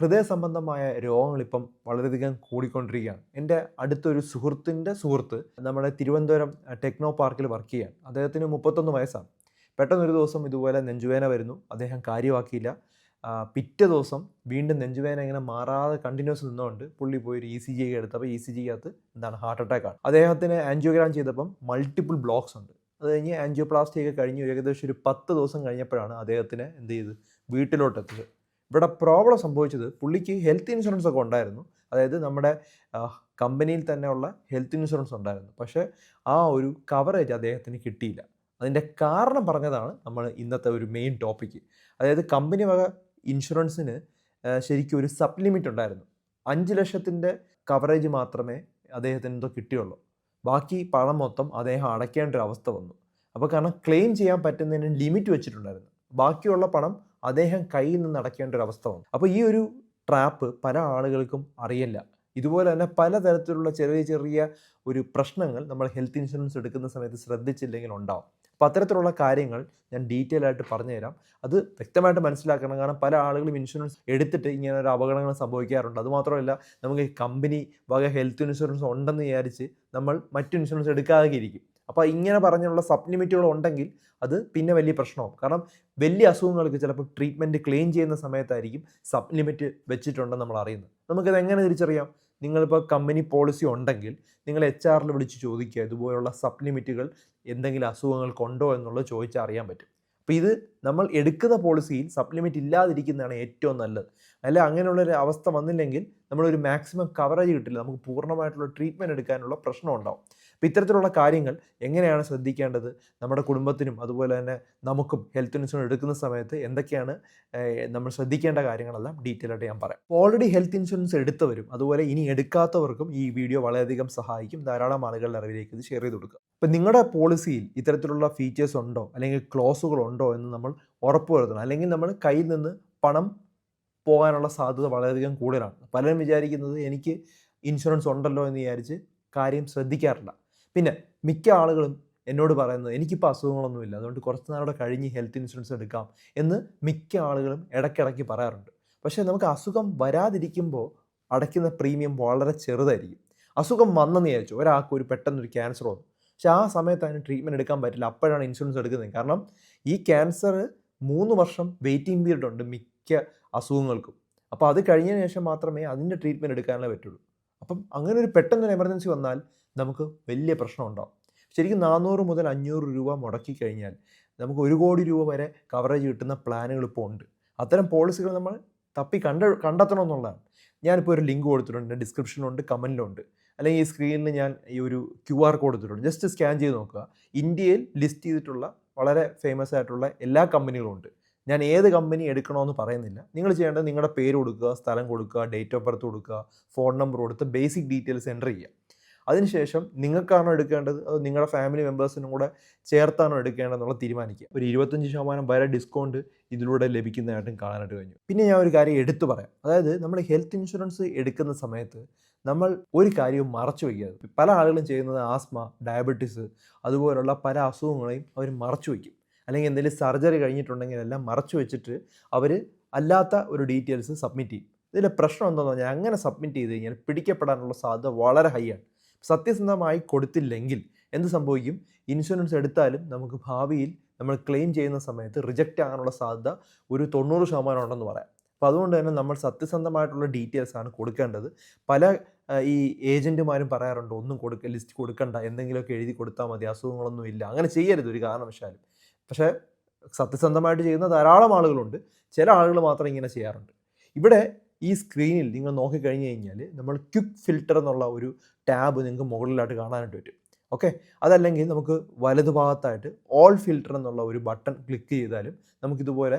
ഹൃദയ സംബന്ധമായ രോഗങ്ങൾ ഇപ്പം വളരെയധികം കൂടിക്കൊണ്ടിരിക്കുകയാണ്. എന്റെ അടുത്തൊരു സുഹൃത്തിന്റെ സുഹൃത്ത് നമ്മുടെ തിരുവനന്തപുരം ടെക്നോ പാർക്കിൽ വർക്ക് ചെയ്യാൻ അദ്ദേഹത്തിന് മുപ്പത്തൊന്ന് വയസ്സാണ്. പെട്ടെന്നൊരു ദിവസം ഇതുപോലെ നെഞ്ചുവേന വരുന്നു. അദ്ദേഹം കാര്യമാക്കിയില്ല. പിറ്റേ ദിവസം വീണ്ടും നെഞ്ചുവേന ഇങ്ങനെ മാറാതെ കണ്ടിന്യൂസ് നിന്നുകൊണ്ട് പുള്ളി പോയി ഒരു ഇ സി ജി എടുത്തപ്പോൾ ഇ സി ജിക്കകത്ത് എന്താണ് ഹാർട്ട് അറ്റാക്ക് ആണ് അദ്ദേഹത്തിന് ആൻജിയോഗ്രാം ചെയ്തപ്പം മൾട്ടിപ്പിൾ ബ്ലോക്സ് ഉണ്ട്. അത് കഴിഞ്ഞ് ആൻജിയോപ്ലാസ്റ്റി ഒക്കെ കഴിഞ്ഞ് ഏകദേശം ഒരു പത്ത് ദിവസം കഴിഞ്ഞപ്പോഴാണ് അദ്ദേഹത്തിന് എന്ത് ചെയ്ത് വീട്ടിലോട്ട് എത്തിയത് ഇവിടെ പ്രോബ്ലം സംഭവിച്ചത് പുള്ളിക്ക് ഹെൽത്ത് ഇൻഷുറൻസ് ഒക്കെ ഉണ്ടായിരുന്നു. അതായത് നമ്മുടെ കമ്പനിയിൽ തന്നെയുള്ള ഹെൽത്ത് ഇൻഷുറൻസ് ഉണ്ടായിരുന്നു. പക്ഷേ ആ ഒരു കവറേജ് അദ്ദേഹത്തിന് കിട്ടിയില്ല. അതിന്റെ കാരണം പറഞ്ഞതാണ് നമ്മൾ ഇന്നത്തെ ഒരു മെയിൻ ടോപ്പിക്ക് അതായത് കമ്പനി വക ഇൻഷുറൻസിന് ശരിക്കും ഒരു സബ് ലിമിറ്റ് ഉണ്ടായിരുന്നു. അഞ്ച് ലക്ഷത്തിന്റെ കവറേജ് മാത്രമേ അദ്ദേഹത്തിന് എന്തോ കിട്ടിയുള്ളൂ. ബാക്കി പണം മൊത്തം അദ്ദേഹം അടയ്ക്കേണ്ട ഒരു അവസ്ഥ വന്നു. അപ്പോൾ കാരണം ക്ലെയിം ചെയ്യാൻ പറ്റുന്നതിന് ലിമിറ്റ് വെച്ചിട്ടുണ്ടായിരുന്നു. ബാക്കിയുള്ള പണം അദ്ദേഹം കയ്യിൽ നിന്ന് അടയ്ക്കേണ്ട ഒരു അവസ്ഥ വന്നു. അപ്പോൾ ഈ ഒരു ട്രാപ്പ് പല ആളുകൾക്കും അറിയില്ല. ഇതുപോലെ തന്നെ പലതരത്തിലുള്ള ചെറിയ ചെറിയ ഒരു പ്രശ്നങ്ങൾ നമ്മൾ ഹെൽത്ത് ഇൻഷുറൻസ് എടുക്കുന്ന സമയത്ത് ശ്രദ്ധിച്ചില്ലെങ്കിൽ ഉണ്ടാവും. അപ്പോൾ അത്തരത്തിലുള്ള കാര്യങ്ങൾ ഞാൻ ഡീറ്റെയിൽ ആയിട്ട് പറഞ്ഞുതരാം. അത് വ്യക്തമായിട്ട് മനസ്സിലാക്കണം. കാരണം പല ആളുകളും ഇൻഷുറൻസ് എടുത്തിട്ട് ഇങ്ങനെ ഒരു അപകടങ്ങൾ സംഭവിക്കാറുണ്ട്. അതുമാത്രമല്ല നമുക്ക് കമ്പനി വക ഹെൽത്ത് ഇൻഷുറൻസ് ഉണ്ടെന്ന് വിചാരിച്ച് നമ്മൾ മറ്റു ഇൻഷുറൻസ് എടുക്കാതെ ഇരിക്കും. അപ്പോൾ ഇങ്ങനെ പറഞ്ഞുള്ള സബ്ലിമിറ്റുകൾ ഉണ്ടെങ്കിൽ അത് പിന്നെ വലിയ പ്രശ്നമാവും. കാരണം വലിയ അസുഖങ്ങൾക്ക് ചിലപ്പോൾ ട്രീറ്റ്മെന്റ് ക്ലെയിം ചെയ്യുന്ന സമയത്തായിരിക്കും സബ് ലിമിറ്റ് വെച്ചിട്ടുണ്ടെന്ന് നമ്മൾ അറിയുന്നത്. നമുക്കത് എങ്ങനെ തിരിച്ചറിയാം? നിങ്ങളിപ്പോൾ കമ്പനി പോളിസി ഉണ്ടെങ്കിൽ നിങ്ങൾ എച്ച് ആറിൽ വിളിച്ച് ചോദിക്കുക ഇതുപോലുള്ള സബ് ലിമിറ്റുകൾ എന്തെങ്കിലും അസുഖങ്ങൾക്കുണ്ടോ എന്നുള്ളത് ചോദിച്ചാൽ അറിയാൻ പറ്റും. അപ്പോൾ ഇത് നമ്മൾ എടുക്കുന്ന പോളിസിയിൽ സബ് ലിമിറ്റ് ഇല്ലാതിരിക്കുന്നതാണ് ഏറ്റവും നല്ലത്. അല്ല അങ്ങനെയുള്ളൊരു അവസ്ഥ വന്നില്ലെങ്കിൽ നമ്മളൊരു മാക്സിമം കവറേജ് കിട്ടില്ല. നമുക്ക് പൂർണമായിട്ടുള്ള ട്രീറ്റ്മെന്റ് എടുക്കാനുള്ള പ്രശ്നം ഉണ്ടാവും. അപ്പോൾ ഇത്തരത്തിലുള്ള കാര്യങ്ങൾ എങ്ങനെയാണ് ശ്രദ്ധിക്കേണ്ടത്? നമ്മുടെ കുടുംബത്തിനും അതുപോലെ തന്നെ നമുക്കും ഹെൽത്ത് ഇൻഷുറൻസ് എടുക്കുന്ന സമയത്ത് എന്തൊക്കെയാണ് നമ്മൾ ശ്രദ്ധിക്കേണ്ട കാര്യങ്ങളെല്ലാം ഡീറ്റെയിൽ ആയിട്ട് ഞാൻ പറയാം. ഓൾറെഡി ഹെൽത്ത് ഇൻഷുറൻസ് എടുത്തവരും അതുപോലെ ഇനി എടുക്കാത്തവർക്കും ഈ വീഡിയോ വളരെയധികം സഹായിക്കും. ധാരാളം ആളുകളുടെ അറിവിലേക്ക് ഇത് ഷെയർ ചെയ്ത് കൊടുക്കുക. അപ്പം നിങ്ങളുടെ പോളിസിയിൽ ഇത്തരത്തിലുള്ള ഫീച്ചേഴ്സ് ഉണ്ടോ? അല്ലെങ്കിൽ ക്ലോസുകൾ ഉണ്ടോ എന്ന് നമ്മൾ ഉറപ്പുവരുത്തണം അല്ലെങ്കിൽ നമ്മൾ കയ്യിൽ നിന്ന് പണം പോകാനുള്ള സാധ്യത വളരെയധികം കൂടുതലാണ്. പലരും വിചാരിക്കുന്നത് എനിക്ക് ഇൻഷുറൻസ് ഉണ്ടല്ലോ എന്ന് വിചാരിച്ച് കാര്യം ശ്രദ്ധിക്കാറില്ല. പിന്നെ മിക്ക ആളുകളും എന്നോട് പറയുന്നത് എനിക്കിപ്പോൾ അസുഖങ്ങളൊന്നുമില്ല അതുകൊണ്ട് കുറച്ച് നാളുടെ കഴിഞ്ഞ് ഹെൽത്ത് ഇൻഷുറൻസ് എടുക്കാം എന്ന് മിക്ക ആളുകളും ഇടയ്ക്കിടയ്ക്ക് പറയാറുണ്ട്. പക്ഷേ നമുക്ക് അസുഖം വരാതിരിക്കുമ്പോൾ അടയ്ക്കുന്ന പ്രീമിയം വളരെ ചെറുതായിരിക്കും. അസുഖം വന്നെന്ന് വിചാരിച്ചു ഒരാൾക്ക് ഒരു പെട്ടെന്നൊരു ക്യാൻസർ വന്നു. പക്ഷെ ആ സമയത്ത് അതിന് ട്രീറ്റ്മെന്റ് എടുക്കാൻ പറ്റില്ല അപ്പോഴാണ് ഇൻഷുറൻസ് എടുക്കുന്നത്. കാരണം ഈ ക്യാൻസർ മൂന്ന് വർഷം വെയിറ്റിംഗ് പീരീഡ് ഉണ്ട് മിക്ക അസുഖങ്ങൾക്കും. അപ്പോൾ അത് കഴിഞ്ഞതിന് ശേഷം മാത്രമേ അതിന്റെ ട്രീറ്റ്മെന്റ് എടുക്കാനേ പറ്റുള്ളൂ. അപ്പം അങ്ങനെ ഒരു പെട്ടെന്നൊരു എമർജൻസി വന്നാൽ നമുക്ക് വലിയ പ്രശ്നം ഉണ്ടാവും ശരിക്കും നാനൂറ് മുതൽ അഞ്ഞൂറ് രൂപ മുടക്കി കഴിഞ്ഞാൽ നമുക്ക് ഒരു കോടി രൂപ വരെ കവറേജ് കിട്ടുന്ന പ്ലാനുകൾ ഇപ്പോൾ ഉണ്ട്. അത്തരം പോളിസികൾ നമ്മൾ തപ്പി കണ്ട കണ്ടെത്തണം എന്നുള്ളതാണ്. ഞാനിപ്പോൾ ഒരു ലിങ്ക് കൊടുത്തിട്ടുണ്ട് ഡിസ്ക്രിപ്ഷനിലുണ്ട് കമന്റിലുണ്ട് അല്ലെങ്കിൽ ഈ സ്ക്രീനിൽ ഞാൻ ഈ ഒരു ക്യു ആർ കോഡ് കൊടുത്തിട്ടുണ്ട് ജസ്റ്റ് സ്കാൻ ചെയ്ത് നോക്കുക. ഇന്ത്യയിൽ ലിസ്റ്റ് ചെയ്തിട്ടുള്ള വളരെ ഫേമസ് ആയിട്ടുള്ള എല്ലാ കമ്പനികളും ഉണ്ട്. ഞാൻ ഏത് കമ്പനി എടുക്കണമെന്ന് പറയുന്നില്ല. നിങ്ങൾ ചെയ്യേണ്ടത് നിങ്ങളുടെ പേര് കൊടുക്കുക സ്ഥലം കൊടുക്കുക ഡേറ്റ് ഓഫ് ബർത്ത് കൊടുക്കുക ഫോൺ നമ്പർ കൊടുത്ത് ബേസിക് ഡീറ്റെയിൽസ് എന്റർ ചെയ്യുക. അതിനുശേഷം നിങ്ങൾക്കാണോ എടുക്കേണ്ടത്? അത് നിങ്ങളുടെ ഫാമിലി മെമ്പേഴ്സിനും കൂടെ ചേർത്താണോ എടുക്കേണ്ടതെന്നുള്ള തീരുമാനിക്കുക. ഒരു ഇരുപത്തഞ്ച് ശതമാനം വരെ ഡിസ്കൗണ്ട് ഇതിലൂടെ ലഭിക്കുന്നതായിട്ടും കാണാനായിട്ട് കഴിഞ്ഞു. പിന്നെ ഞാൻ ഒരു കാര്യം എടുത്തു പറയാം. അതായത് നമ്മൾ ഹെൽത്ത് ഇൻഷുറൻസ് എടുക്കുന്ന സമയത്ത് നമ്മൾ ഒരു കാര്യവും മറച്ചു വയ്ക്കരുത് പല ആളുകളും ചെയ്യുന്നത് ആസ്മ ഡയബറ്റീസ് അതുപോലുള്ള പല അസുഖങ്ങളെയും അവർ മറച്ചു വയ്ക്കും. അല്ലെങ്കിൽ എന്തെങ്കിലും സർജറി കഴിഞ്ഞിട്ടുണ്ടെങ്കിൽ എല്ലാം മറച്ചു വെച്ചിട്ട് അവർ അല്ലാത്ത ഒരു ഡീറ്റെയിൽസ് സബ്മിറ്റ് ചെയ്യും. ഇതിന്റെ പ്രശ്നം എന്താണെന്ന് പറഞ്ഞാൽ അങ്ങനെ സബ്മിറ്റ് ചെയ്ത് കഴിഞ്ഞാൽ പിടിക്കപ്പെടാനുള്ള സാധ്യത വളരെ ഹൈ ആണ്. സത്യസന്ധമായി കൊടുത്തില്ലെങ്കിൽ എന്ത് സംഭവിക്കും? ഇൻഷുറൻസ് എടുത്താലും നമുക്ക് ഭാവിയിൽ നമ്മൾ ക്ലെയിം ചെയ്യുന്ന സമയത്ത് റിജക്റ്റ് ആകാനുള്ള സാധ്യത ഒരു തൊണ്ണൂറ് ശതമാനം ഉണ്ടെന്ന് പറയാം. അപ്പോൾ അതുകൊണ്ട് തന്നെ നമ്മൾ സത്യസന്ധമായിട്ടുള്ള ഡീറ്റെയിൽസ് ആണ് കൊടുക്കേണ്ടത്. പല ഈ ഏജന്റുമാരും പറയാറുണ്ട് ഒന്നും കൊടുക്ക ലിസ്റ്റ് കൊടുക്കണ്ട എന്തെങ്കിലുമൊക്കെ എഴുതി കൊടുത്താൽ മതി അസുഖങ്ങളൊന്നും ഇല്ല. അങ്ങനെ ചെയ്യരുത് ഒരു കാരണവശാലും. പക്ഷേ സത്യസന്ധമായിട്ട് ചെയ്യുന്ന ധാരാളം ആളുകളുണ്ട്. ചില ആളുകൾ മാത്രം ഇങ്ങനെ ചെയ്യാറുണ്ട്. ഇവിടെ ഈ സ്ക്രീനിൽ നിങ്ങൾ നോക്കിക്കഴിഞ്ഞ് കഴിഞ്ഞാൽ നമ്മൾ ക്വിക്ക് ഫിൽറ്റർ എന്നുള്ള ഒരു ടാബ് നിങ്ങൾക്ക് മുകളിലായിട്ട് കാണാനായിട്ട് പറ്റും. ഓക്കെ അതല്ലെങ്കിൽ നമുക്ക് വലതുഭാഗത്തായിട്ട് ഓൾ ഫിൽറ്റർ എന്നുള്ള ഒരു ബട്ടൺ ക്ലിക്ക് ചെയ്താലും നമുക്കിതുപോലെ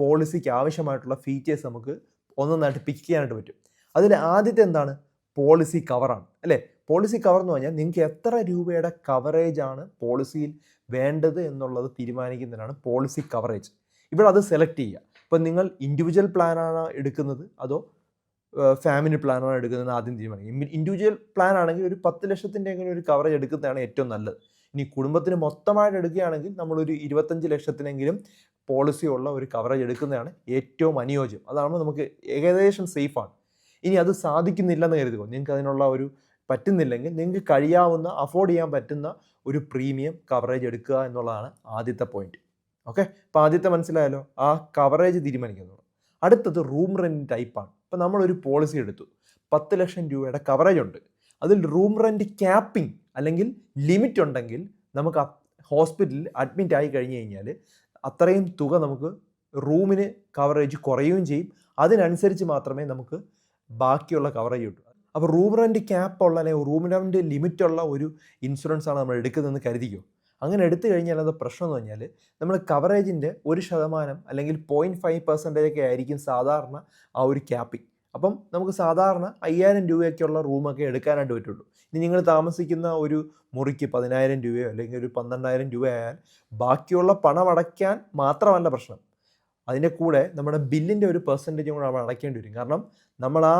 പോളിസിക്ക് ആവശ്യമായിട്ടുള്ള ഫീച്ചേഴ്സ് നമുക്ക് ഒന്നൊന്നായിട്ട് പിക്ക് ചെയ്യാനായിട്ട് പറ്റും. അതിൽ ആദ്യത്തെ എന്താണ്? പോളിസി കവറാണ് അല്ലേ? പോളിസി കവർ എന്ന് പറഞ്ഞാൽ നിങ്ങൾക്ക് എത്ര രൂപയുടെ കവറേജ് ആണ് പോളിസിയിൽ വേണ്ടത് എന്നുള്ളത് തീരുമാനിക്കുന്നതിനാണ് പോളിസി കവറേജ് ഇവിടെ അത് സെലക്ട് ചെയ്യുക. ഇപ്പം നിങ്ങൾ ഇൻഡിവിജ്വൽ പ്ലാനാണ് എടുക്കുന്നത്? അതോ ഫാമിലി പ്ലാനാണ് എടുക്കുന്നത് ആദ്യം തീരുമാനിക്കും ഇൻഡിവിജ്വൽ പ്ലാൻ ആണെങ്കിൽ ഒരു പത്ത് ലക്ഷത്തിന്റെ എങ്കിലും ഒരു കവറേജ് എടുക്കുന്നതാണ് ഏറ്റവും നല്ലത്. ഇനി കുടുംബത്തിന് മൊത്തമായിട്ട് എടുക്കുകയാണെങ്കിൽ നമ്മളൊരു ഇരുപത്തഞ്ച് ലക്ഷത്തിനെങ്കിലും പോളിസി ഉള്ള ഒരു കവറേജ് എടുക്കുന്നതാണ് ഏറ്റവും അനുയോജ്യം. അതാകുമ്പോൾ നമുക്ക് ഏകദേശം സേഫാണ് ഇനി അത് സാധിക്കുന്നില്ലെന്ന് കരുതുക. നിങ്ങൾക്ക് അതിനുള്ള ഒരു പറ്റുന്നില്ലെങ്കിൽ നിങ്ങൾക്ക് കഴിയാവുന്ന അഫോർഡ് ചെയ്യാൻ പറ്റുന്ന ഒരു പ്രീമിയം കവറേജ് എടുക്കുക എന്നുള്ളതാണ് ആദ്യത്തെ പോയിന്റ് ഓക്കെ അപ്പോൾ ആദ്യത്തെ മനസ്സിലായല്ലോ? ആ കവറേജ് തീരുമാനിക്കുന്നു. അടുത്തത് റൂം റെന്റ് ടൈപ്പാണ് ഇപ്പോൾ നമ്മളൊരു പോളിസി എടുത്തു. പത്ത് ലക്ഷം രൂപയുടെ കവറേജ് ഉണ്ട്. അതിൽ റൂം റെന്റ് ക്യാപ്പിംഗ് അല്ലെങ്കിൽ ലിമിറ്റ് ഉണ്ടെങ്കിൽ നമുക്ക് ഹോസ്പിറ്റലിൽ അഡ്മിറ്റ് ആയി കഴിഞ്ഞ് കഴിഞ്ഞാൽ അത്രയും തുക നമുക്ക് റൂമിന് കവറേജ് കുറയുകയും ചെയ്യും. അതിനനുസരിച്ച് മാത്രമേ നമുക്ക് ബാക്കിയുള്ള കവറേജ് കിട്ടൂ. അപ്പോൾ റൂം റെന്റ് ക്യാപ്പുള്ള അല്ലെങ്കിൽ റൂം റെന്റ് ലിമിറ്റ് ഉള്ള ഒരു ഇൻഷുറൻസ് ആണ് നമ്മൾ എടുക്കുന്നതെന്ന് കരുതിക്കോ? അങ്ങനെ എടുത്തു കഴിഞ്ഞാൽ അത് പ്രശ്നം എന്ന് പറഞ്ഞാൽ നമ്മൾ കവറേജിന്റെ ഒരു ശതമാനം അല്ലെങ്കിൽ പോയിന്റ് ഫൈവ് പെർസെന്റേജ് ഒക്കെ ആയിരിക്കും സാധാരണ ആ ഒരു ക്യാപ്പിംഗ് അപ്പം നമുക്ക് സാധാരണ അയ്യായിരം രൂപയൊക്കെയുള്ള റൂമൊക്കെ എടുക്കാനായിട്ട് പറ്റുള്ളൂ. ഇനി നിങ്ങൾ താമസിക്കുന്ന ഒരു മുറിക്ക് പതിനായിരം രൂപയോ അല്ലെങ്കിൽ ഒരു പന്ത്രണ്ടായിരം രൂപ ആയാൽ ബാക്കിയുള്ള പണം അടയ്ക്കാൻ മാത്രമല്ല പ്രശ്നം. അതിന്റെ കൂടെ നമ്മുടെ ബില്ലിന്റെ ഒരു പെർസെന്റേജും കൂടെ നമ്മൾ അടയ്ക്കേണ്ടി വരും. കാരണം നമ്മൾ ആ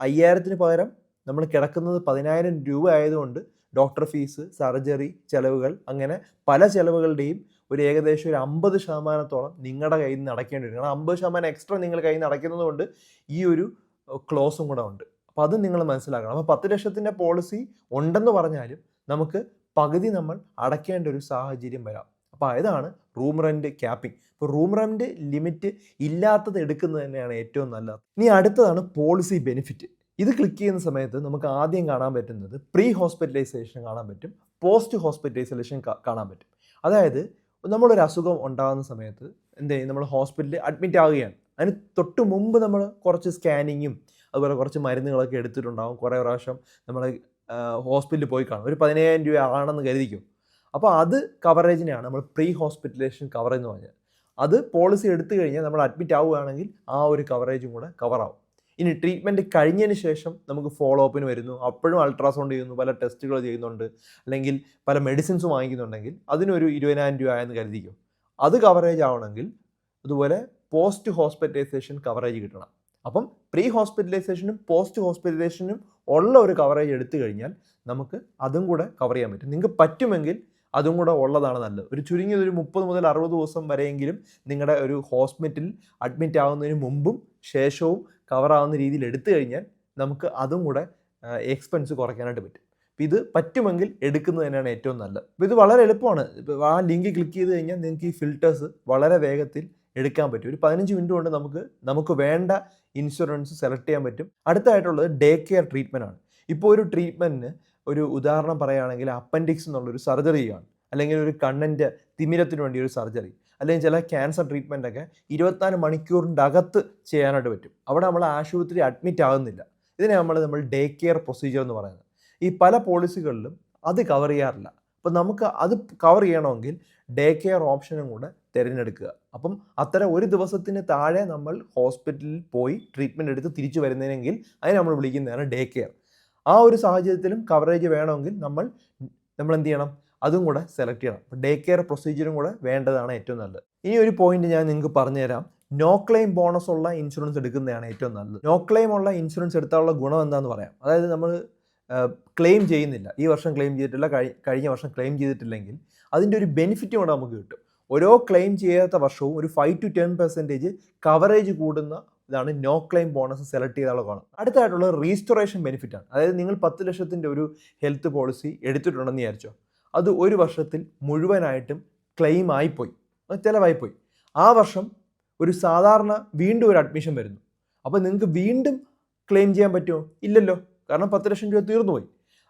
അയ്യായിരത്തിന് പകരം നമ്മൾ കിടക്കുന്നത് പതിനായിരം രൂപ ആയതുകൊണ്ട് ഡോക്ടർ ഫീസ് സർജറി ചെലവുകൾ അങ്ങനെ പല ചെലവുകളുടെയും ഒരു ഏകദേശം ഒരു അമ്പത് ശതമാനത്തോളം നിങ്ങളുടെ കയ്യിൽ നിന്ന് അടയ്ക്കേണ്ടി വരും. കാരണം അമ്പത് ശതമാനം എക്സ്ട്രാ നിങ്ങൾ കയ്യിൽ നിന്ന് അടയ്ക്കുന്നത് കൊണ്ട് ഈ ഒരു ക്ലോസും കൂടെ ഉണ്ട്. അപ്പോൾ അത് നിങ്ങൾ മനസ്സിലാക്കണം. അപ്പോൾ പത്ത് ലക്ഷത്തിന്റെ പോളിസി ഉണ്ടെന്ന് പറഞ്ഞാലും നമുക്ക് പകുതി നമ്മൾ അടയ്ക്കേണ്ട ഒരു സാഹചര്യം വരാം. അപ്പോൾ ഇതാണ് റൂം റെന്റ് ക്യാപ്പിംഗ് ഇപ്പോൾ റൂം റെന്റ് ലിമിറ്റ് ഇല്ലാത്തത് എടുക്കുന്നത് തന്നെയാണ് ഏറ്റവും നല്ലത്. ഇനി അടുത്തതാണ് പോളിസി ബെനിഫിറ്റ് ഇത് ക്ലിക്ക് ചെയ്യുന്ന സമയത്ത് നമുക്ക് ആദ്യം കാണാൻ പറ്റുന്നത് പ്രീ ഹോസ്പിറ്റലൈസേഷൻ കാണാൻ പറ്റും പോസ്റ്റ് ഹോസ്പിറ്റലൈസേഷൻ കാണാൻ പറ്റും. അതായത് നമ്മളൊരു അസുഖം ഉണ്ടാകുന്ന സമയത്ത് എന്ത് ചെയ്യും? നമ്മൾ ഹോസ്പിറ്റലിൽ അഡ്മിറ്റ് ആവുകയാണ്. അതിന് തൊട്ട് മുമ്പ് നമ്മൾ കുറച്ച് സ്കാനിങ്ങും അതുപോലെ കുറച്ച് മരുന്നുകളൊക്കെ എടുത്തിട്ടുണ്ടാകും കുറേ പ്രാവശ്യം നമ്മൾ ഹോസ്പിറ്റലിൽ പോയി കാണും. ഒരു പതിനയ്യായിരം രൂപ ആണെന്ന് കരുതിക്കും. അപ്പോൾ അത് കവറേജിനെയാണ് നമ്മൾ പ്രീ ഹോസ്പിറ്റലൈസേഷൻ കവറേജ് എന്ന് പറഞ്ഞത്. അത് പോളിസി എടുത്തു കഴിഞ്ഞാൽ നമ്മൾ അഡ്മിറ്റ് ആവുകയാണെങ്കിൽ ആ ഒരു കവറേജും കൂടെ കവറാവും ഇനി ട്രീറ്റ്മെന്റ് കഴിഞ്ഞതിന് ശേഷം നമുക്ക് ഫോളോ അപ്പിന് വരുന്നു. അപ്പോഴും അൾട്രാസൗണ്ട് ചെയ്യുന്നു പല ടെസ്റ്റുകൾ ചെയ്യുന്നുണ്ട് അല്ലെങ്കിൽ പല മെഡിസിൻസ് വാങ്ങിക്കുന്നുണ്ടെങ്കിൽ അതിനൊരു ഇരുപതിനായിരം രൂപ ആയെന്ന് കരുതിക്കും. അത് കവറേജ് ആവണമെങ്കിൽ അതുപോലെ പോസ്റ്റ് ഹോസ്പിറ്റലൈസേഷൻ കവറേജ് കിട്ടണം. അപ്പം പ്രീ ഹോസ്പിറ്റലൈസേഷനും പോസ്റ്റ് ഹോസ്പിറ്റലൈസേഷനും ഉള്ള ഒരു കവറേജ് എടുത്തു കഴിഞ്ഞാൽ നമുക്ക് അതും കൂടെ കവർ ചെയ്യാൻ പറ്റും. നിങ്ങൾക്ക് പറ്റുമെങ്കിൽ അതും കൂടെ ഉള്ളതാണ് നല്ലത്. ഒരു ചുരുങ്ങിയത് ഒരു മുപ്പത് മുതൽ അറുപത് ദിവസം വരെയെങ്കിലും നിങ്ങളുടെ ഒരു ഹോസ്പിറ്റലിൽ അഡ്മിറ്റ് ആവുന്നതിന് മുമ്പും ശേഷവും കവർ ആവുന്ന രീതിയിൽ എടുത്തു കഴിഞ്ഞാൽ നമുക്ക് അതും കൂടെ എക്സ്പെൻസ് കുറയ്ക്കാനായിട്ട് പറ്റും. അപ്പോൾ ഇത് പറ്റുമെങ്കിൽ എടുക്കുന്നത് തന്നെയാണ് ഏറ്റവും നല്ലത്. അപ്പോൾ ഇത് വളരെ എളുപ്പമാണ്. ഇപ്പോൾ ആ ലിങ്ക് ക്ലിക്ക് ചെയ്ത് കഴിഞ്ഞാൽ നിങ്ങൾക്ക് ഈ ഫിൽറ്റേഴ്സ് വളരെ വേഗത്തിൽ എടുക്കാൻ പറ്റും. ഒരു പതിനഞ്ച് മിനിറ്റ് കൊണ്ട് നമുക്ക് നമുക്ക് വേണ്ട ഇൻഷുറൻസ് സെലക്ട് ചെയ്യാൻ പറ്റും. അടുത്തായിട്ടുള്ളത് ഡേ കെയർ ട്രീറ്റ്മെന്റ് ആണ്. ഇപ്പോൾ ഒരു ട്രീറ്റ്മെന്റിന് ഒരു ഉദാഹരണം പറയുകയാണെങ്കിൽ അപ്പൻഡിക്സ് എന്നുള്ളൊരു സർജറിയാണ് അല്ലെങ്കിൽ ഒരു കണ്ണിന്റെ തിമിരത്തിന് വേണ്ടി ഒരു സർജറി അല്ലെങ്കിൽ ചില ക്യാൻസർ ട്രീറ്റ്മെന്റ് ഒക്കെ ഇരുപത്തിനാല് മണിക്കൂറിന്റെ അകത്ത് ചെയ്യാനായിട്ട് പറ്റും. അവിടെ നമ്മൾ ആശുപത്രി അഡ്മിറ്റ് ആകുന്നില്ല ഇതിനെ നമ്മൾ നമ്മൾ ഡേ കെയർ പ്രൊസീജിയർ എന്ന് പറയുന്നത്. ഈ പല പോളിസികളിലും അത് കവർ ചെയ്യാറില്ല. അപ്പം നമുക്ക് അത് കവർ ചെയ്യണമെങ്കിൽ ഡേ കെയർ ഓപ്ഷനും കൂടെ തിരഞ്ഞെടുക്കുക. അപ്പം അത്തരം ഒരു ദിവസത്തിന് താഴെ നമ്മൾ ഹോസ്പിറ്റലിൽ പോയി ട്രീറ്റ്മെന്റ് എടുത്ത് തിരിച്ചു വരുന്നതിനെങ്കിൽ അതിനെ നമ്മൾ വിളിക്കുന്നതാണ് ഡേ കെയർ ആ ഒരു സാഹചര്യത്തിലും കവറേജ് വേണമെങ്കിൽ നമ്മൾ നമ്മൾ എന്ത് ചെയ്യണം? അതും കൂടെ സെലക്ട് ചെയ്യണം. ഡേ കെയർ പ്രൊസീജിയറും കൂടെ വേണ്ടതാണ് ഏറ്റവും നല്ലത്. ഇനി ഒരു പോയിന്റ് ഞാൻ നിങ്ങൾക്ക് പറഞ്ഞുതരാം. നോ ക്ലെയിം ബോണസ് ഉള്ള ഇൻഷുറൻസ് എടുക്കുന്നതാണ് ഏറ്റവും നല്ലത്. നോ ക്ലെയിം ഉള്ള ഇൻഷുറൻസ് എടുത്താലുള്ള ഗുണം എന്താണെന്ന് പറയാം. അതായത് നമ്മൾ ക്ലെയിം ചെയ്യുന്നില്ല. ഈ വർഷം ക്ലെയിം ചെയ്തിട്ടില്ല. കഴിഞ്ഞ വർഷം ക്ലെയിം ചെയ്തിട്ടില്ലെങ്കിൽ അതിന്റെ ഒരു ബെനിഫിറ്റ് കൂടെ നമുക്ക് കിട്ടും. ഓരോ ക്ലെയിം ചെയ്യാത്ത വർഷവും ഒരു five to ten percentage coverage കൂടുന്ന ഇതാണ് നോ ക്ലെയിം ബോണസ് സെലക്ട് ചെയ്താലുള്ള ഗുണം. അടുത്തായിട്ടുള്ള റീസ്റ്റോറേഷൻ ബെനിഫിറ്റാണ് അതായത് നിങ്ങൾ പത്ത് ലക്ഷത്തിന്റെ ഒരു ഹെൽത്ത് പോളിസി എടുത്തിട്ടുണ്ടെന്ന് വിചാരിച്ചോ. അത് ഒരു വർഷത്തിൽ മുഴുവനായിട്ടും ക്ലെയിം ആയിപ്പോയി. ചിലവായിപ്പോയി. ആ വർഷം ഒരു സാധാരണ വീണ്ടും ഒരു അഡ്മിഷൻ വരുന്നു. അപ്പോൾ നിങ്ങൾക്ക് വീണ്ടും ക്ലെയിം ചെയ്യാൻ പറ്റുമോ? ഇല്ലല്ലോ. കാരണം പത്ത് ലക്ഷം രൂപ തീർന്നു പോയി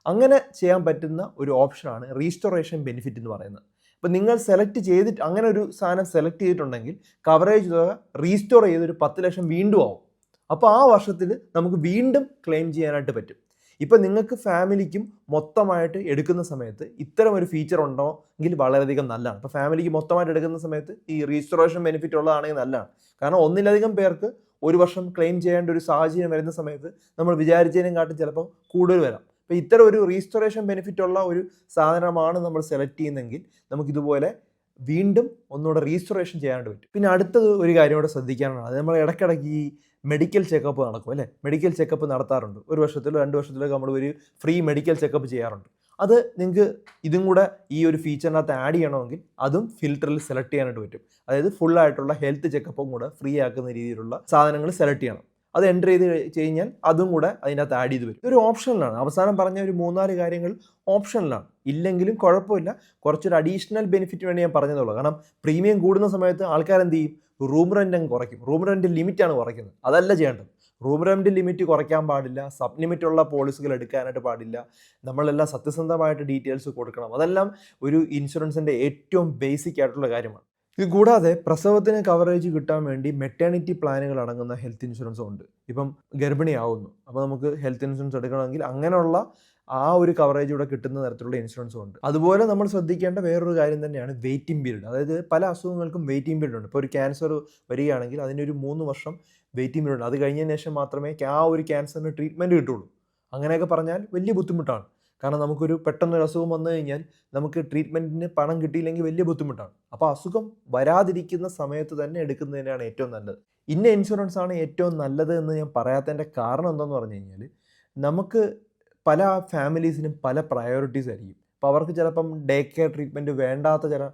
അങ്ങനെ ചെയ്യാൻ പറ്റുന്ന ഒരു ഓപ്ഷനാണ് റീസ്റ്റോറേഷൻ ബെനിഫിറ്റ് എന്ന് പറയുന്നത്. അപ്പോൾ നിങ്ങൾ സെലക്ട് ചെയ്തിട്ട് അങ്ങനെ ഒരു സാധനം സെലക്ട് ചെയ്തിട്ടുണ്ടെങ്കിൽ കവറേജ് തുക റീസ്റ്റോർ ചെയ്ത് ഒരു പത്ത് ലക്ഷം വീണ്ടും ആവും. അപ്പോൾ ആ വർഷത്തിൽ നമുക്ക് വീണ്ടും ക്ലെയിം ചെയ്യാനായിട്ട് പറ്റും. ഇപ്പം നിങ്ങൾക്ക് ഫാമിലിക്കും മൊത്തമായിട്ട് എടുക്കുന്ന സമയത്ത് ഇത്തരം ഒരു ഫീച്ചർ ഉണ്ടോ എങ്കിൽ വളരെയധികം നല്ലതാണ്. ഇപ്പോൾ ഫാമിലിക്ക് മൊത്തമായിട്ട് എടുക്കുന്ന സമയത്ത് ഈ രജിസ്ട്രേഷൻ ബെനിഫിറ്റ് ഉള്ളതാണെങ്കിൽ നല്ലതാണ്. കാരണം ഒന്നിലധികം പേർക്ക് ഒരു വർഷം ക്ലെയിം ചെയ്യേണ്ട ഒരു സാഹചര്യം വരുന്ന സമയത്ത് നമ്മൾ വിചാരിച്ചതിനും കാട്ടും ചിലപ്പോൾ കൂടുതൽ വരാം. അപ്പോൾ ഇത്തരം ഒരു റീസ്റ്റോറേഷൻ ബെനിഫിറ്റ് ഉള്ള ഒരു സാധനമാണ് നമ്മൾ സെലക്ട് ചെയ്യുന്നതെങ്കിൽ നമുക്കിതുപോലെ വീണ്ടും ഒന്നുകൂടെ റീസ്റ്റോറേഷൻ ചെയ്യാനായിട്ട് പറ്റും. പിന്നെ അടുത്തത് ഒരു കാര്യം കൂടെ ശ്രദ്ധിക്കാനാണ് അത് നമ്മൾ ഇടയ്ക്കിടയ്ക്ക് ഈ മെഡിക്കൽ ചെക്കപ്പ് നടക്കും അല്ലേ? മെഡിക്കൽ ചെക്കപ്പ് നടത്താറുണ്ട്. ഒരു വർഷത്തിലോ രണ്ട് വർഷത്തിലോ നമ്മൾ ഒരു ഫ്രീ മെഡിക്കൽ ചെക്കപ്പ് ചെയ്യാറുണ്ട്. അത് നിങ്ങൾക്ക് ഇതും കൂടെ ഈ ഒരു ഫീച്ചറിനകത്ത് ആഡ് ചെയ്യണമെങ്കിൽ അതും ഫിൽറ്ററിൽ സെലക്ട് ചെയ്യാനായിട്ട് പറ്റും. അതായത് ഫുൾ ആയിട്ടുള്ള ഹെൽത്ത് ചെക്കപ്പും കൂടെ ഫ്രീ ആക്കുന്ന രീതിയിലുള്ള സാധനങ്ങൾ സെലക്ട് ചെയ്യണം. അത് എന്റർ ചെയ്ത് കഴിഞ്ഞാൽ അതും കൂടെ അതിനകത്ത് ആഡ് ചെയ്ത് വരും ഇതൊരു ഓപ്ഷനിലാണ് അവസാനം പറഞ്ഞ ഒരു മൂന്നാൽ കാര്യങ്ങൾ ഓപ്ഷനിലാണ് ഇല്ലെങ്കിലും കുഴപ്പമില്ല. കുറച്ചൊരു അഡീഷണൽ ബെനിഫിറ്റ് വേണ്ടി ഞാൻ പറഞ്ഞതുള്ളൂ കാരണം പ്രീമിയം കൂടുന്ന സമയത്ത് ആൾക്കാർ എന്ത് ചെയ്യും? റൂം റെന്റ് അങ്ങ് കുറയ്ക്കും. റൂം റെന്റ് ലിമിറ്റാണ് കുറയ്ക്കുന്നത്. അതല്ല ചെയ്യേണ്ടത്. റൂം റെന്റ് ലിമിറ്റ് കുറയ്ക്കാൻ പാടില്ല. സബ് ലിമിറ്റുള്ള പോളിസികൾ എടുക്കാനായിട്ട് പാടില്ല. നമ്മളെല്ലാം സത്യസന്ധമായിട്ട് ഡീറ്റെയിൽസ് കൊടുക്കണം. അതെല്ലാം ഒരു ഇൻഷുറൻസിന്റെ ഏറ്റവും ബേസിക് ആയിട്ടുള്ള കാര്യമാണ്. ഇത് കൂടാതെ പ്രസവത്തിന് കവറേജ് കിട്ടാൻ വേണ്ടി മെറ്റേണിറ്റി പ്ലാനുകൾ അടങ്ങുന്ന ഹെൽത്ത് ഇൻഷുറൻസും ഉണ്ട്. ഇപ്പം ഗർഭിണിയാവുന്നു. അപ്പോൾ നമുക്ക് ഹെൽത്ത് ഇൻഷുറൻസ് എടുക്കണമെങ്കിൽ അങ്ങനെയുള്ള ആ ഒരു കവറേജ് ഇവിടെ കിട്ടുന്ന തരത്തിലുള്ള ഇൻഷുറൻസും ഉണ്ട്. അതുപോലെ നമ്മൾ ശ്രദ്ധിക്കേണ്ട വേറൊരു കാര്യം തന്നെയാണ് വെയിറ്റിംഗ് പീരീഡ് അതായത് പല അസുഖങ്ങൾക്കും വെയിറ്റിംഗ് പീരീഡ് ഉണ്ട്. ഇപ്പോൾ ഒരു ക്യാൻസർ വരികയാണെങ്കിൽ അതിനൊരു മൂന്ന് വർഷം വെയിറ്റിംഗ് പീരീഡ് ഉണ്ട്. അത് കഴിഞ്ഞതിന് ശേഷം മാത്രമേ ആ ഒരു ക്യാൻസറിന് ട്രീറ്റ്മെന്റ് കിട്ടുള്ളൂ. അങ്ങനെയൊക്കെ പറഞ്ഞാൽ വലിയ ബുദ്ധിമുട്ടാണ്. കാരണം നമുക്കൊരു പെട്ടെന്നൊരു അസുഖം വന്നു കഴിഞ്ഞാൽ നമുക്ക് ട്രീറ്റ്മെന്റിന് പണം കിട്ടിയില്ലെങ്കിൽ വലിയ ബുദ്ധിമുട്ടാണ്. അപ്പോൾ അസുഖം വരാതിരിക്കുന്ന സമയത്ത് തന്നെ എടുക്കുന്നതിനാണ് ഏറ്റവും നല്ലത്. ഇന്ന ഇൻഷുറൻസ് ആണ് ഏറ്റവും നല്ലത് എന്ന് ഞാൻ പറയാത്തതിന്റെ കാരണം എന്താണെന്ന് പറഞ്ഞു കഴിഞ്ഞാൽ നമുക്ക് പല ഫാമിലീസിനും പല പ്രയോറിറ്റീസ് ആയിരിക്കും. അപ്പോൾ അവർക്ക് ചിലപ്പം ഡേ കെയർ ട്രീറ്റ്മെന്റ് വേണ്ടാത്ത ചില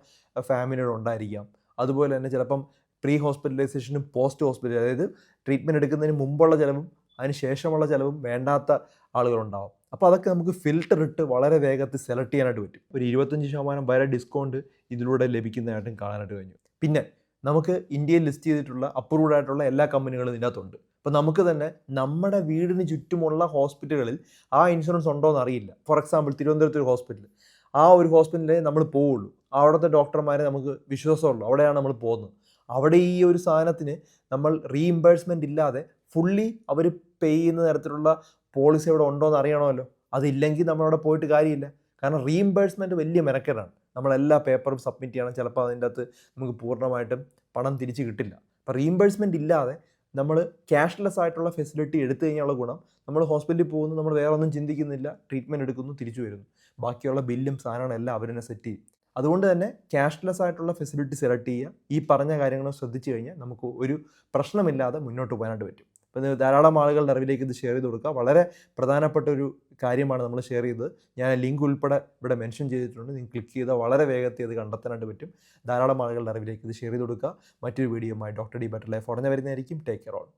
ഫാമിലികൾ ഉണ്ടായിരിക്കാം. അതുപോലെ തന്നെ ചിലപ്പം പ്രീ ഹോസ്പിറ്റലൈസേഷനും പോസ്റ്റ് ഹോസ്പിറ്റൽ അതായത് ട്രീറ്റ്മെന്റ് എടുക്കുന്നതിന് മുമ്പുള്ള ചിലവും അതിന് ശേഷമുള്ള ചിലവും വേണ്ടാത്ത ആളുകളുണ്ടാവും അപ്പോൾ അതൊക്കെ നമുക്ക് ഫിൽട്ടർ ഇട്ട് വളരെ വേഗത്തിൽ സെലക്ട് ചെയ്യാനായിട്ട് പറ്റും. ഒരു ഇരുപത്തഞ്ച് ശതമാനം വരെ ഡിസ്കൗണ്ട് ഇതിലൂടെ ലഭിക്കുന്നതായിട്ടും കാണാനായിട്ട് കഴിഞ്ഞു. പിന്നെ നമുക്ക് ഇന്ത്യയിൽ ലിസ്റ്റ് ചെയ്തിട്ടുള്ള അപ്രൂവ്ഡ് ആയിട്ടുള്ള എല്ലാ കമ്പനികളും ഇതിനകത്തുണ്ട്. അപ്പോൾ നമുക്ക് തന്നെ നമ്മുടെ വീടിന് ചുറ്റുമുള്ള ഹോസ്പിറ്റലുകളിൽ ആ ഇൻഷുറൻസ് ഉണ്ടോ എന്ന് അറിയില്ല. ഫോർ എക്സാമ്പിൾ തിരുവനന്തപുരത്ത് ഒരു ഹോസ്പിറ്റൽ ആ ഒരു ഹോസ്പിറ്റലിൽ നമ്മൾ പോവുള്ളൂ. അവിടുത്തെ ഡോക്ടർമാരെ നമുക്ക് വിശ്വാസമുള്ളൂ. അവിടെയാണ് നമ്മൾ പോകുന്നത്. അവിടെ ഈ ഒരു സാധനത്തിന് നമ്മൾ റീഇംബേഴ്സ്മെന്റ് ഇല്ലാതെ ഫുള്ളി അവർ പേ ചെയ്യുന്ന തരത്തിലുള്ള പോളിസി അവിടെ ഉണ്ടോ എന്ന് അറിയണമല്ലോ. അതില്ലെങ്കിൽ നമ്മളവിടെ പോയിട്ട് കാര്യമില്ല. കാരണം റീഇംബേഴ്സ്മെന്റ് വലിയ മെനക്കേടാണ്. നമ്മളെല്ലാ പേപ്പറും സബ്മിറ്റ് ചെയ്യണം. ചിലപ്പോൾ അതിന്റെ അകത്ത് നമുക്ക് പൂർണമായിട്ടും പണം തിരിച്ച് കിട്ടില്ല. അപ്പോൾ റീഇംബേഴ്സ്മെന്റ് ഇല്ലാതെ നമ്മൾ ക്യാഷ്ലെസ് ആയിട്ടുള്ള ഫെസിലിറ്റി എടുത്തു കഴിഞ്ഞാൽ ഗുണം നമ്മൾ ഹോസ്പിറ്റലിൽ പോകുന്നു നമ്മൾ വേറെ ഒന്നും ചിന്തിക്കുന്നില്ല ട്രീറ്റ്മെന്റ് എടുക്കുന്നു തിരിച്ചു വരുന്നു. ബാക്കിയുള്ള ബില്ലും സാധനങ്ങളും എല്ലാം അവരെന്നെ സെറ്റ് ചെയ്യും. അതുകൊണ്ട് തന്നെ ക്യാഷ്ലെസ് ആയിട്ടുള്ള ഫെസിലിറ്റി സെലക്ട് ചെയ്യുക. ഈ പറഞ്ഞ കാര്യങ്ങൾ ശ്രദ്ധിച്ചു കഴിഞ്ഞാൽ നമുക്ക് ഒരു പ്രശ്നമില്ലാതെ മുന്നോട്ട് പോകാനായിട്ട് പറ്റും. അപ്പോൾ ധാരാളം ആളുകളുടെ അറിവിലേക്ക് ഇത് ഷെയർ ചെയ്ത് കൊടുക്കുക വളരെ പ്രധാനപ്പെട്ട ഒരു കാര്യമാണ് നമ്മൾ ഷെയർ ചെയ്തത്. ഞാൻ ലിങ്ക് ഉൾപ്പെടെ ഇവിടെ മെൻഷൻ ചെയ്തിട്ടുണ്ട്. നിങ്ങൾ ക്ലിക്ക് ചെയ്താൽ വളരെ വേഗത്തിൽ അത് കണ്ടെത്താനായിട്ട് പറ്റും. ധാരാളം ആളുകളുടെ അറിവിലേക്ക് ഇത് ഷെയർ ചെയ്ത് കൊടുക്കുക. മറ്റൊരു വീഡിയോയുമായി ഡോക്ടർ ഡി ബെറ്റർ ലൈഫ് ഉടനെ വരുന്നതായിരിക്കും. Take care all